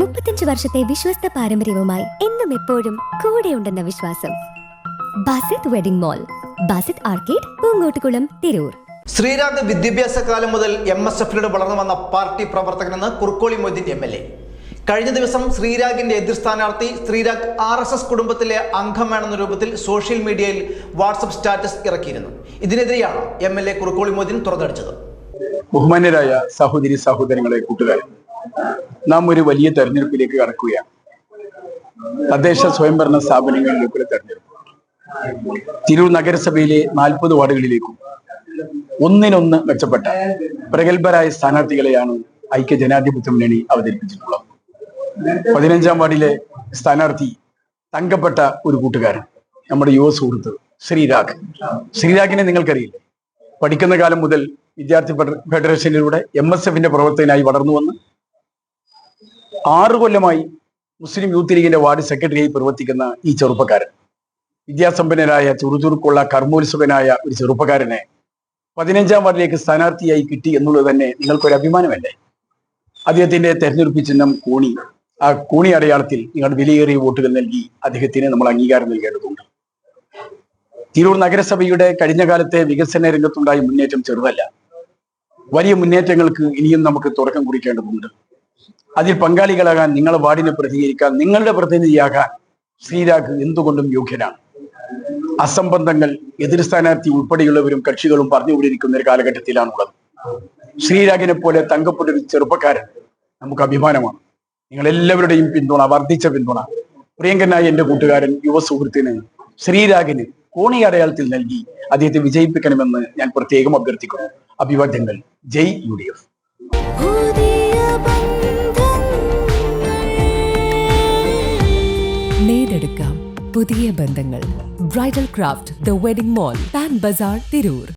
മുപ്പത്തഞ്ച് വർഷത്തെ വിശ്വസ്ത പാരമ്പര്യവുമായി എന്നും എപ്പോഴും കൂടെയുണ്ടെന്ന വിശ്വാസം. Basith wedding mall Basith arcade Poongottukulam Tirur. Sreerag വിദ്യാഭ്യാസ കാലം മുതൽ എം എസ് എഫിലൂടെ വളർന്നു വന്ന party പ്രവർത്തകനെന്ന് Kurukkoli Moideen M L A. കഴിഞ്ഞ ദിവസം ശ്രീരാഗിന്റെ എതിർ സ്ഥാനാർത്ഥി ശ്രീരാഗ് ആർ എസ് എസ് കുടുംബത്തിലെ അംഗമാണെന്ന രൂപത്തിൽ സോഷ്യൽ മീഡിയയിൽ വാട്സപ്പ് സ്റ്റാറ്റസ് ഇറക്കിയിരുന്നു. ഇതിനെതിരെയാണ് M L A Kurukkoli Moideen തുറന്നടിച്ചത്. ബഹുമാന്യരായ സഹോദരി സഹോദരങ്ങളെ കൂട്ടുകാരൻ നാം ഒരു വലിയ തെരഞ്ഞെടുപ്പിലേക്ക് കടക്കുകയാണ്. തദ്ദേശ സ്വയംഭരണ സ്ഥാപനങ്ങളിലേക്കുള്ള തെരഞ്ഞെടുപ്പ്. തിരൂർ നഗരസഭയിലെ നാൽപ്പത് വാർഡുകളിലേക്കും ഒന്നിനൊന്ന് മെച്ചപ്പെട്ട പ്രഗത്ഭരായ സ്ഥാനാർത്ഥികളെയാണ് ഐക്യ ജനാധിപത്യ മുന്നണി അവതരിപ്പിച്ചിട്ടുള്ളത്. പതിനഞ്ചാം വാർഡിലെ സ്ഥാനാർത്ഥി തങ്കപ്പെട്ട ഒരു കൂട്ടുകാരൻ നമ്മുടെ യുവ സുഹൃത്ത് ശ്രീരാഗ്. ശ്രീരാഗിനെ നിങ്ങൾക്കറിയില്ലേ? പഠിക്കുന്ന കാലം മുതൽ വിദ്യാർത്ഥി ഫെഡ- ഫെഡറേഷനിലൂടെ എം എസ് എഫിന്റെ പ്രവർത്തകനായി വളർന്നു വന്ന് ആറു കൊല്ലമായി മുസ്ലിം യൂത്ത് ലീഗിന്റെ വാർഡ് സെക്രട്ടറിയായി പ്രവർത്തിക്കുന്ന ഈ ചെറുപ്പക്കാരൻ. വിദ്യാസമ്പന്നനായ ചുറുചുറുക്കുള്ള കർമ്മോത്സവനായ ഒരു ചെറുപ്പക്കാരനെ പതിനഞ്ചാം വാർഡിലേക്ക് സ്ഥാനാർത്ഥിയായി കിട്ടി എന്നുള്ളത് തന്നെ നിങ്ങൾക്കൊരു അഭിമാനമല്ലേ? അദ്ദേഹത്തിന്റെ തെരഞ്ഞെടുപ്പ് ചിഹ്നം കൂണി. ആ കൂണി അടയാളത്തിൽ നിങ്ങൾ വിലയേറിയ വോട്ടുകൾ നൽകി അദ്ദേഹത്തിന് നമ്മൾ അംഗീകാരം നൽകേണ്ടതുണ്ട്. തിരൂർ നഗരസഭയുടെ കഴിഞ്ഞ കാലത്തെ വികസന രംഗത്തുണ്ടായ മുന്നേറ്റം ചെറുതല്ല. വലിയ മുന്നേറ്റങ്ങൾക്ക് ഇനിയും നമുക്ക് തുടക്കം കുറിക്കേണ്ടതുണ്ട്. അതിൽ പങ്കാളികളാകാൻ നിങ്ങളെ വാർഡിനെ പ്രതികരിക്കാൻ നിങ്ങളുടെ പ്രതിനിധിയാകാൻ ശ്രീരാഗ് എന്തുകൊണ്ടും യോഗ്യനാണ്. അസംബന്ധങ്ങൾ എതിർ സ്ഥാനാർത്ഥി ഉൾപ്പെടെയുള്ളവരും കക്ഷികളും പറഞ്ഞുകൊണ്ടിരിക്കുന്ന ഒരു കാലഘട്ടത്തിലാണുള്ളത്. ശ്രീരാഗിനെ പോലെ തങ്കപ്പെട്ട ഒരു ചെറുപ്പക്കാരൻ നമുക്ക് അഭിമാനമാണ്. നിങ്ങൾ എല്ലാവരുടെയും പിന്തുണ വർദ്ധിച്ച പിന്തുണ. പ്രിയങ്കനായ എന്റെ കൂട്ടുകാരൻ യുവ സുഹൃത്തിന് ശ്രീരാഗിന് കോണി അടയാളത്തിൽ നൽകി അദ്ദേഹത്തെ വിജയിപ്പിക്കണമെന്ന് ഞാൻ പ്രത്യേകം അഭ്യർത്ഥിക്കുന്നു. അഭിവാദ്യങ്ങൾ. ജയ് യു ഡി എഫ്. നേടെടുക്കാം പുതിയ ബന്ധങ്ങൾ. Bridal craft the wedding mall Pan Bazar Tirur